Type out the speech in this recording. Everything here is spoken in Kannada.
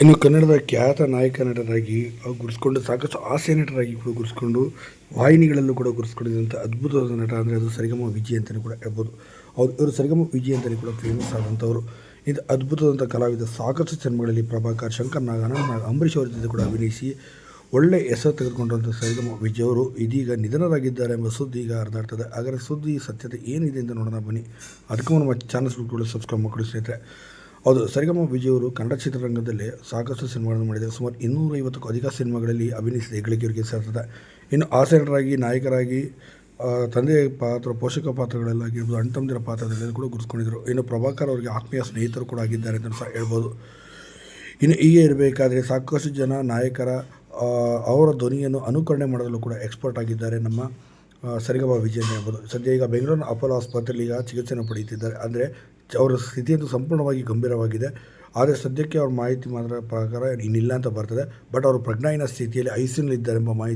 ಇನ್ನು ಕನ್ನಡದ ಖ್ಯಾತ ನಾಯಕ ನಟರಾಗಿ ಗುರುಸ್ಕೊಂಡು ಸಾಕಷ್ಟು ಹಾಸ್ಯ ನಟರಾಗಿ ಕೂಡ ಗುರುಸ್ಕೊಂಡು ವಾಹಿನಿಗಳಲ್ಲೂ ಕೂಡ ಗುರುಸ್ಕೊಂಡಿದ್ದಂಥ ಅದ್ಭುತವಾದ ನಟ ಅಂದರೆ ಅದು ಸರಿಗಮ ವಿಜಯ್ ಅಂತಲೇ ಕೂಡ ಹೇಳ್ಬೋದು. ಅವ್ರು, ಇವರು ಸರಿಗಮ ವಿಜಯ್ ಅಂತಲೇ ಕೂಡ ಫೇಮಸ್ ಆದಂಥವರು. ಇದು ಅದ್ಭುತವಾದಂಥ ಕಲಾವಿದ. ಸಾಕಷ್ಟು ಸಿನಿಮಾಗಳಲ್ಲಿ ಪ್ರಭಾಕರ್, ಶಂಕರ್ ನಾಗ ಅನಂತ್ ಅಂಬರೀಷ್ ಅವರ ಜೊತೆ ಕೂಡ ಅಭಿನಯಿಸಿ ಒಳ್ಳೆ ಹೆಸರು ತೆಗೆದುಕೊಂಡಂಥ ಸರಿಗಮ ವಿಜಯ್ ಅವರು ಇದೀಗ ನಿಧನರಾಗಿದ್ದಾರೆ ಎಂಬ ಸುದ್ದಿ ಈಗ ಹರಿದಾಡ್ತದೆ. ಆದರೆ ಸುದ್ದಿ ಸತ್ಯತೆ ಏನಿದೆ ಅಂತ ನೋಡೋಣ ಬನ್ನಿ. ಅದಕ್ಕೂ ನಮ್ಮ ಚಾನಲ್ಸ್ ಕೂಡ ಸಬ್ಸ್ಕ್ರೈಬ್ ಮಾಡ್ಕೊಳ್ಳಿ ಸ್ನೇಹಿತರೆ. ಹೌದು, ಸರಿಗಮ ವಿಜಯವರು ಕನ್ನಡ ಚಿತ್ರರಂಗದಲ್ಲಿ ಸಾಕಷ್ಟು ಸಿನಿಮಾಗಳನ್ನು ಮಾಡಿದ್ದಾರೆ. ಸುಮಾರು ಇನ್ನೂರೈವತ್ತಕ್ಕೂ ಅಧಿಕ ಸಿನಿಮಾಗಳಲ್ಲಿ ಅಭಿನಯಿಸಿದೆ ಹೆಗ್ಗಳಿಕೆಯವರಿಗೆ ಸೇರ್ತದೆ. ಇನ್ನು ಹಾಸ್ಯನಟರಾಗಿ ನಾಯಕರಾಗಿ ತಂದೆ ಪಾತ್ರ, ಪೋಷಕ ಪಾತ್ರಗಳಲ್ಲಾಗಿರ್ಬೋದು ಅಣ್ಣ ತಮ್ಮದಿರ ಪಾತ್ರದಲ್ಲಿ ಕೂಡ ಗುರುಸ್ಕೊಂಡಿದ್ರು ಇನ್ನು ಪ್ರಭಾಕರ್ ಅವರಿಗೆ ಆತ್ಮೀಯ ಸ್ನೇಹಿತರು ಕೂಡ ಆಗಿದ್ದಾರೆ ಅಂತ ಸಹ ಹೇಳ್ಬೋದು. ಇನ್ನು ಹೀಗೆ ಇರಬೇಕಾದ್ರೆ ಸಾಕಷ್ಟು ಜನ ನಾಯಕರ ಅವರ ಧ್ವನಿಯನ್ನು ಅನುಕರಣೆ ಮಾಡಲು ಕೂಡ ಎಕ್ಸ್ಪರ್ಟ್ ಆಗಿದ್ದಾರೆ ನಮ್ಮ ಸರಿಗಮ ವಿಜಯನ್ ಎಂಬುದು. ಸದ್ಯ ಈಗ ಬೆಂಗಳೂರಿನ ಅಪೋಲೋ ಆಸ್ಪತ್ರೆಯಲ್ಲಿ ಈಗ ಚಿಕಿತ್ಸೆಯನ್ನು ಪಡೆಯುತ್ತಿದ್ದಾರೆ. ಅಂದರೆ ಅವರ ಸ್ಥಿತಿಯಂತೂ ಸಂಪೂರ್ಣವಾಗಿ ಗಂಭೀರವಾಗಿದೆ. ಆದರೆ ಸದ್ಯಕ್ಕೆ ಅವ್ರ ಮಾಹಿತಿ ಮಾತ್ರ ಪ್ರಕಾರ ಇನ್ನಿಲ್ಲ ಅಂತ ಬರ್ತದೆ. ಬಟ್ ಅವರು ಪ್ರಜ್ಞಾಹೀನ ಸ್ಥಿತಿಯಲ್ಲಿ ಐ ಸಿ ಮಾಹಿತಿ